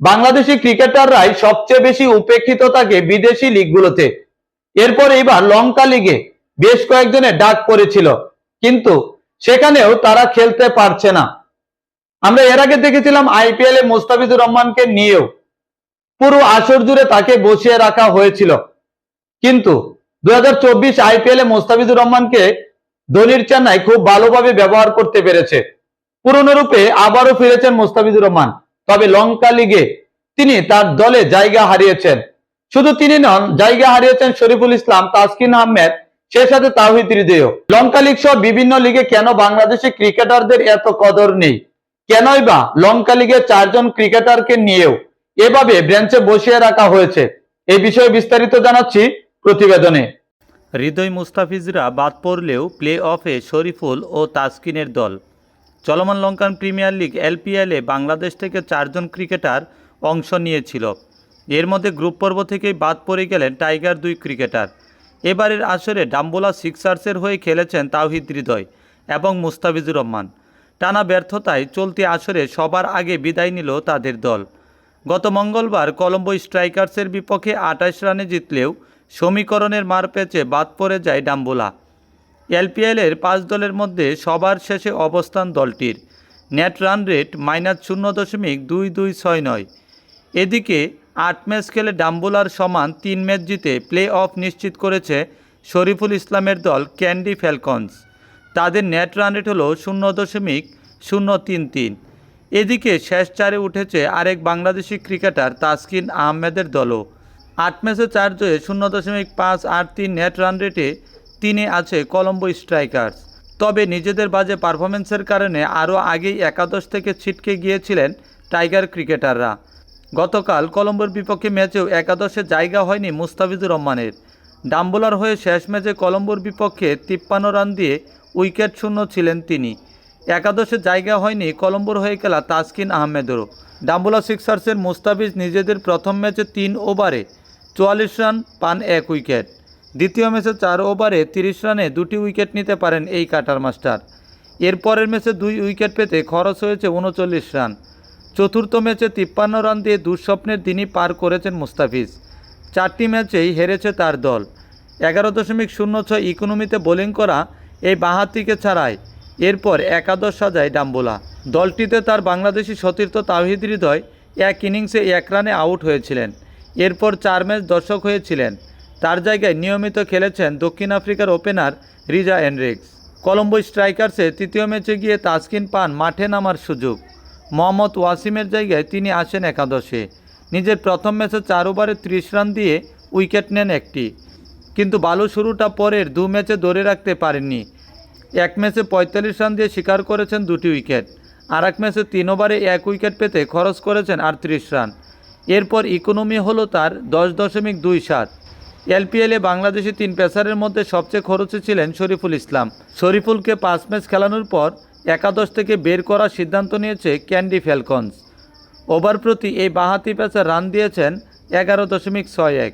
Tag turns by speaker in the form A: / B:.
A: বাংলাদেশি ক্রিকেটাররাই সবচেয়ে বেশি উপেক্ষিত থাকে বিদেশি লিগগুলোতে। এরপর এবার লঙ্কা লিগে বেশ কয়েকজনের ডাক পড়েছিল, কিন্তু সেখানেও তারা খেলতে পারছে না। আমরা এর আগে দেখেছিলাম আইপিএল এ মোস্তাফিজুর রহমানকে নিয়েও। পুরো আসর জুড়ে তাকে বসিয়ে রাখা হয়েছিল। কিন্তু দুই হাজার চব্বিশ আইপিএল এ মোস্তাফিজুর রহমানকে ধোনির চেন্নাই খুব ভালোভাবে ব্যবহার করতে পেরেছে। পুরনো রূপে আবারও ফিরেছেন মোস্তাফিজুর রহমান। তবে লঙ্কা লিগে তিনি তার দলে জায়গা হারিয়েছেন। শুধু তিনি নন, জায়গা হারিয়েছেন শরীফুল ইসলাম, তাসকিন আহমেদ সে সাথে তাহিদ হৃদয়। লঙ্কা লিগ সহ বিভিন্ন লিগে কেন বাংলাদেশি ক্রিকেটারদের এত কদর নেই? কেনই বা লঙ্কা লিগে চারজন ক্রিকেটারকে নিয়েও এভাবে ব্রেঞ্চে বসিয়ে রাখা হয়েছে? এই বিষয়ে বিস্তারিত জানাচ্ছি প্রতিবেদনে।
B: হৃদয় মুস্তাফিজরা বাদ পড়লেও প্লে অফে শরীফুল ও তাসকিনের দল। চলমান লঙ্কান প্রিমিয়ার লিগ এলপিএলে বাংলাদেশ থেকে চারজন ক্রিকেটার অংশ নিয়েছিল। এর মধ্যে গ্রুপ পর্ব থেকেই বাদ পড়ে গেলেন টাইগার দুই ক্রিকেটার। এবারের আসরে ডাম্বোলা সিক্সার্সের হয়ে খেলেছেন তাওহিদ হৃদয় এবং মুস্তাফিজুর রহমান। টানা ব্যর্থতায় চলতি আসরে সবার আগে বিদায় নিল তাদের দল। গত মঙ্গলবার কলম্বো স্ট্রাইকার্সের বিপক্ষে আঠাশ রানে জিতলেও সমীকরণের মার পেঁচে বাদ পড়ে যায় ডাম্বোলা। এলপিএলের পাঁচ দলের মধ্যে সবার শেষে অবস্থান দলটির। নেট রান রেট মাইনাস শূন্য দশমিক দুই দুই ছয় নয়। এদিকে আট ম্যাচ খেলে ডাম্বুলার সমান তিন ম্যাচ জিতে প্লে অফ নিশ্চিত করেছে শরীফুল ইসলামের দল ক্যান্ডি ফ্যালকনস। তাদের নেট রান রেট হলো শূন্য দশমিক শূন্য তিন তিন। এদিকে শেষ চারে উঠেছে আরেক বাংলাদেশি ক্রিকেটার তাসকিন আহমেদের দলও। আট ম্যাচে চার জয়ে শূন্য দশমিক পাঁচ আট তিন নেট রান রেটে তিনে আছে কলম্বো স্ট্রাইকার্স। তবে নিজেদের বাজে পারফরমেন্সের কারণে আরও আগেই একাদশ থেকে ছিটকে গিয়েছিলেন টাইগার ক্রিকেটাররা। গতকাল কলম্বোর বিপক্ষে ম্যাচেও একাদশে জায়গা হয়নি মুস্তাফিজুর রহমানের। ডাম্বোলার হয়ে শেষ ম্যাচে কলম্বোর বিপক্ষে তিপ্পান্ন রান দিয়ে উইকেট শূন্য ছিলেন তিনি। একাদশে জায়গা হয়নি কলম্বোর হয়ে খেলা তাসকিন আহমেদেরও। ডাম্বোলা সিক্সার্সের মুস্তাফিজ নিজেদের প্রথম ম্যাচে তিন ওভারে চুয়াল্লিশ রান, পান এক উইকেট। দ্বিতীয় ম্যাচে চার ওভারে তিরিশ রানে দুটি উইকেট নিতে পারেন এই কাটার মাস্টার। এরপরের ম্যাচে দুই উইকেট পেতে খরচ হয়েছে উনচল্লিশ রান। চতুর্থ ম্যাচে তিপ্পান্ন রান দিয়ে দুঃস্বপ্নের দিনই পার করেছেন মুস্তাফিজ। চারটি ম্যাচেই হেরেছে তার দল। এগারো দশমিক শূন্য ছয় ইকোনমিতে বোলিং করা এই বাঁহাতিকে ছাড়ায় এরপর একাদশ সাজায় ডাম্বোলা। দলটিতে তার বাংলাদেশি সতীর্থ তাহিদ হৃদয় এক ইনিংসে এক রানে আউট হয়েছিলেন। এরপর চার ম্যাচ দর্শক হয়েছিলেন। তার জায়গায় নিয়মিত খেলেছেন দক্ষিণ আফ্রিকার ওপেনার রিজা এনরিক্স। কলম্বো স্ট্রাইকার্সে তৃতীয় ম্যাচে গিয়ে তাসকিন পান মাঠে নামার সুযোগ। মোহাম্মদ ওয়াসিমের জায়গায় তিনি আসেন একাদশে। নিজের প্রথম ম্যাচে চার ওভারে ত্রিশ রান দিয়ে উইকেট নেন একটি। কিন্তু ভালো শুরুটা পরের দু ম্যাচে ধরে রাখতে পারেননি। এক ম্যাচে পঁয়তাল্লিশ রান দিয়ে শিকার করেছেন দুটি উইকেট। আর এক ম্যাচে তিন ওভারে এক উইকেট পেতে খরচ করেছেন আটত্রিশ রান। এরপর ইকোনমি হলো তার দশ দশমিক দুই সাত। এলপিএলে বাংলাদেশি তিন পেসারের মধ্যে সবচেয়ে খরচে ছিলেন শরীফুল ইসলাম। শরীফুলকে পাঁচ ম্যাচ খেলানোর পর একাদশ থেকে বের করার সিদ্ধান্ত নিয়েছে ক্যান্ডি ফ্যালকনস। ওভার প্রতি এই বাহাতি পেসার রান দিয়েছেন এগারো দশমিক ছয় এক।